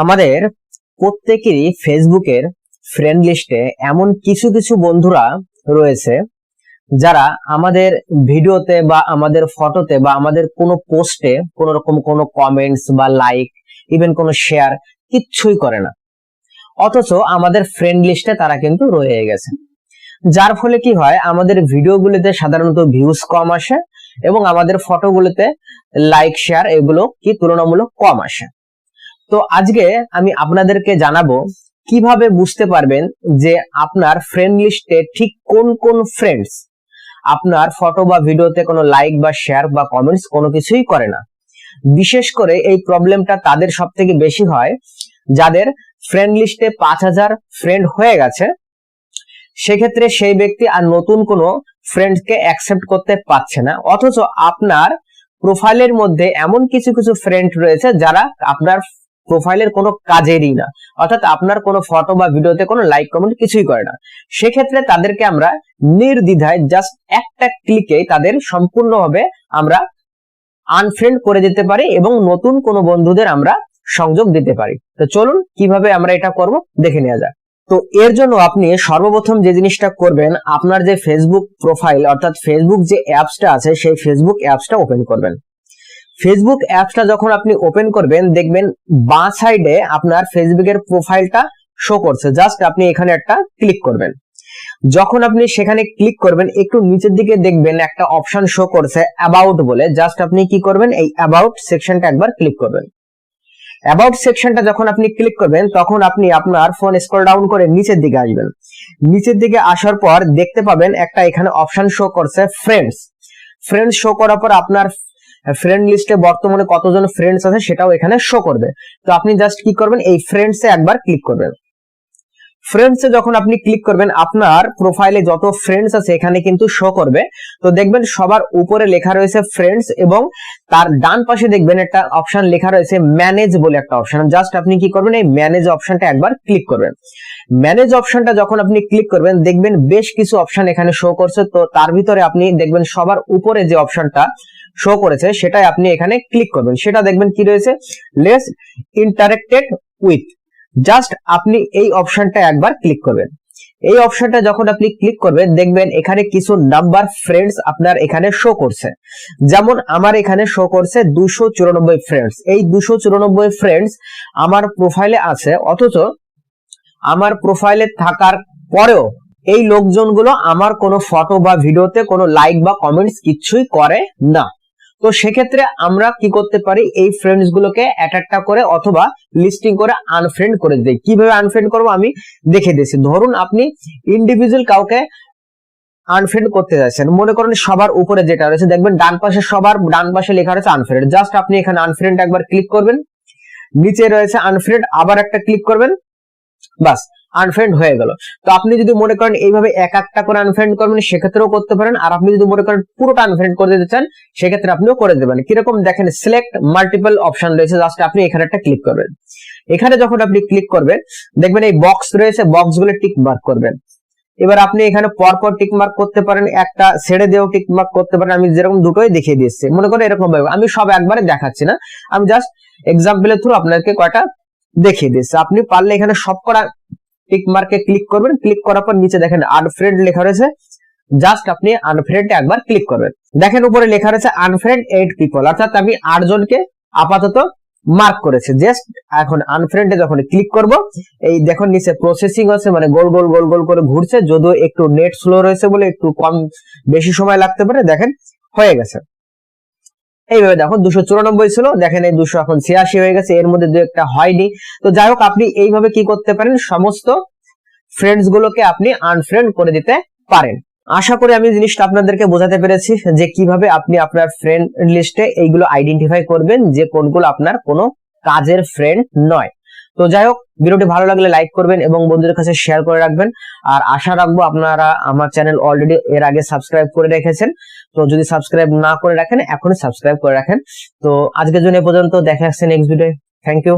আমাদের প্রত্যেকেরই ফেসবুকের ফ্রেন্ড লিস্টে এমন কিছু কিছু বন্ধুরা রয়েছে, যারা আমাদের ভিডিওতে বা আমাদের ফটোতে বা আমাদের কোনো পোস্টে কোনো রকম কোনো কমেন্টস বা লাইক ইভেন কোনো শেয়ার কিচ্ছুই করে না। অথচ আমাদের ফ্রেন্ড লিস্টে তারা কিন্তু রয়ে গেছে। যার ফলে কি হয়, আমাদের ভিডিওগুলোতে সাধারণত ভিউজ কম আসে এবং আমাদের ফটোগুলোতে লাইক শেয়ার এগুলো কি তুলনামূলক কম আসে। তো আজকে আমি আপনাদেরকে জানাব কীভাবে বুঝতে পারবেন যে আপনার ফ্রেন্ড লিস্টে ঠিক কোন কোন ফ্রেন্ডস আপনার ফটো বা ভিডিওতে কোনো লাইক বা শেয়ার বা কমেন্টস কোনো কিছুই করে না। বিশেষ করে এই প্রবলেমটা তাদের সব থেকে বেশি হয়, যাদের ফ্রেন্ড লিস্টে পাঁচ হাজার ফ্রেন্ড হয়ে গেছে, সেক্ষেত্রে সেই ব্যক্তি আর নতুন কোনো ফ্রেন্ডকে অ্যাকসেপ্ট করতে পারছে না। অথচ আপনার প্রোফাইলের মধ্যে এমন কিছু কিছু ফ্রেন্ড রয়েছে যারা আপনার প্রোফাইলের কোনো কাজেরই না। অর্থাৎ আপনার কোনো ফটো বা ভিডিওতে কোনো লাইক কমেন্ট কিছুই করে না। সেক্ষেত্রে তাদেরকে আমরা নির্দ্বিধায় জাস্ট একটা ক্লিকে তাদের সম্পূর্ণভাবে আমরা আনফ্রেন্ড করে দিতে পারি এবং নতুন কোনো বন্ধুদের আমরা সংযোগ দিতে পারি। তো চলুন কীভাবে আমরা এটা করব দেখে নেওয়া যাক। তো এর জন্য আপনি সর্বপ্রথম যে জিনিসটা করবেন, আপনার যে ফেসবুক প্রোফাইল অর্থাৎ ফেসবুক যে অ্যাপসটা আছে, সেই ফেসবুক অ্যাপসটা ওপেন করবেন। ফেসবুক অ্যাপসটা যখন আপনি ওপেন করবেন, দেখবেন বাঁ সাইডে আপনার ফেসবুকের প্রোফাইলটা শো করছে। জাস্ট আপনি এখানে একটা ক্লিক করবেন। যখন আপনি সেখানে ক্লিক করবেন, একটু নিচের দিকে দেখবেন একটা অপশন শো করছে অ্যাবাউট বলে। জাস্ট আপনি কি করবেন? এই অ্যাবাউট সেকশনটা একবার ক্লিক করবেন। অ্যাবাউট সেকশনটা যখন আপনি ক্লিক করবেন, তখন আপনি আপনার ফোন স্ক্রল ডাউন করে নিচের দিকে আসবেন। নিচের দিকে আসার পর দেখতে পাবেন একটা এখানে অপশন শো করছে ফ্রেন্ডস ফ্রেন্ডস শো করার পর আপনার ফ্রেন্ড লিস্টে বর্তমানে কতজন ফ্রেন্ডস আছে সেটাও এখানে শো করবে। তো আপনি জাস্ট কি করবেন, এই ফ্রেন্ডসে একবার ক্লিক করবেন। ফ্রেন্ডসে যখন আপনি ক্লিক করবেন, আপনার প্রোফাইলে যত ফ্রেন্ডস আছে এখানে কিন্তু শো করবে। তো দেখবেন সবার উপরে লেখা রয়েছে ফ্রেন্ডস এবং তার ডান পাশে দেখবেন একটা অপশন লেখা রয়েছে ম্যানেজ বলে একটা অপশন জাস্ট আপনি কি করবেন, এই ম্যানেজ অপশনটা একবার ক্লিক করবেন। ম্যানেজ অপশনটা যখন আপনি ক্লিক করবেন, দেখবেন বেশ কিছু অপশন এখানে শো করছে। তো তার ভিতরে আপনি দেখবেন সবার উপরে যে অপশনটা শো করেছে, সেটাই আপনি এখানে ক্লিক করবেন। সেটা দেখবেন কি রয়েছে? লেস ইন্টারেক্টেড উইথ জাস্ট আপনি এই অপশনটা একবার ক্লিক করবেন। এই অপশনটা যখন আপনি ক্লিক করবেন, দেখবেন এখানে কিছু নাম্বার ফ্রেন্ডস আপনার এখানে শো করছে। যেমন আমার এখানে শো করছে দুশো চুরানব্বই ফ্রেন্ডস এই দুশো চুরানব্বই ফ্রেন্ডস আমার প্রোফাইলে আছে, অথচ আমার প্রোফাইলে থাকার পরেও এই লোকজনগুলো আমার কোনো ফটো বা ভিডিওতে কোনো লাইক বা কমেন্টস কিচ্ছুই করে না। তো সেক্ষেত্রে আমরা কি করতে পারি? এই ফ্রেন্ডস গুলোকে একটা করে অথবা লিস্টিং করে আনফ্রেন্ড করে দিই। কীভাবে আনফ্রেন্ড করব? আমি দেখে দিয়েছি। ধরুন আপনি ইন্ডিভিজুয়াল কাউকে আনফ্রেন্ড করতে যাচ্ছেন। মনে করেন সবার উপরে যেটা রয়েছে, দেখবেন ডান পাশে সবার, ডান পাশে লেখা রয়েছে আনফ্রেন্ড জাস্ট আপনি এখানে আনফ্রেন্ড একবার ক্লিক করবেন। নিচে রয়েছে আনফ্রেন্ড আবার একটা ক্লিক করবেন। বাস। আনফ্রেন্ড হয়ে গেল। তো আপনি যদি মনে করেন এইভাবে এক একটা করে আনফ্রেন্ড করবেন, সেক্ষেত্রেও করতে পারেন। আর আপনি যদি মনে করেন পুরোটা আনফ্রেন্ড করে দিতে চান, সেক্ষেত্রে আপনিও করে দেবেন। কীরকম দেখেন সিলেক্ট মাল্টিপল অপশন রয়েছে। জাস্ট আপনি এখানে একটা ক্লিক করবেন। এখানে যখন আপনি ক্লিক করবেন, দেখবেন এই বক্স রয়েছে বক্সগুলো টিক মার্ক করবেন। এবার আপনি এখানে পরপর টিক মার্ক করতে পারেন, একটা ছেড়ে দিয়েও টিক মার্ক করতে পারেন। আমি যেরকম দুটোই দেখিয়ে দিচ্ছি মনে করেন এরকম ভাবে। আমি সব একবারে দেখাচ্ছি না। আমি জাস্ট এক্সাম্পলের থ্রু আপনাকে কয়টা দেখিয়ে দিচ্ছি আপনি পারলে এখানে সব করা টিক মার্কে ক্লিক করবেন। ক্লিক করার পর নিচে দেখেন আনফ্রেন্ড লেখা রয়েছে। জাস্ট আপনি আনফ্রেন্ডে একবার ক্লিক করবেন। দেখেন উপরে লেখা রয়েছে আনফ্রেন্ড এইট পিপল অর্থাৎ আমি আট জনকে আপাতত মার্ক করেছে। জাস্ট এখন আনফ্রেন্ডে যখন ক্লিক করব, এই দেখুন নিচে প্রসেসিং হচ্ছে মানে গোল গোল গোল গোল করে ঘুরছে। যদিও একটু নেট স্লো রয়েছে বলে একটু কম বেশি সময় লাগতে পারে। দেখেন হয়ে গেছে। এইভাবে দেখো, দুশো চুরানব্বই ছিল, দেখেন এই দুশো এখন ছিয়াশি হয়ে গেছে, এর মধ্যে দু একটা হয়নি। তো যাই হোক, আপনি এইভাবে কি করতে পারেন? সমস্ত ফ্রেন্ডস গুলোকে আপনি আনফ্রেন্ড করে দিতে পারেন। আশা করি আমি জিনিসটা আপনাদেরকে বোঝাতে পেরেছি যে কীভাবে আপনি আপনার ফ্রেন্ড লিস্টে এইগুলো আইডেন্টিফাই করবেন যে কোনগুলো আপনার কোনো কাজের ফ্রেন্ড নয়। তো যাই হোক, ভিডিওটি ভালো লাগলে লাইক করবেন এবং বন্ধুদের কাছে শেয়ার করে রাখবেন। আর আশা রাখব আপনারা আমার চ্যানেল অলরেডি এর আগে সাবস্ক্রাইব করে রেখেছেন। তো যদি সাবস্ক্রাইব না করে রাখেন, এখনই সাবস্ক্রাইব করে রাখেন। তো আজকের জন্য এ পর্যন্ত, দেখা যাচ্ছে নেক্সট ভিডিও থ্যাংক ইউ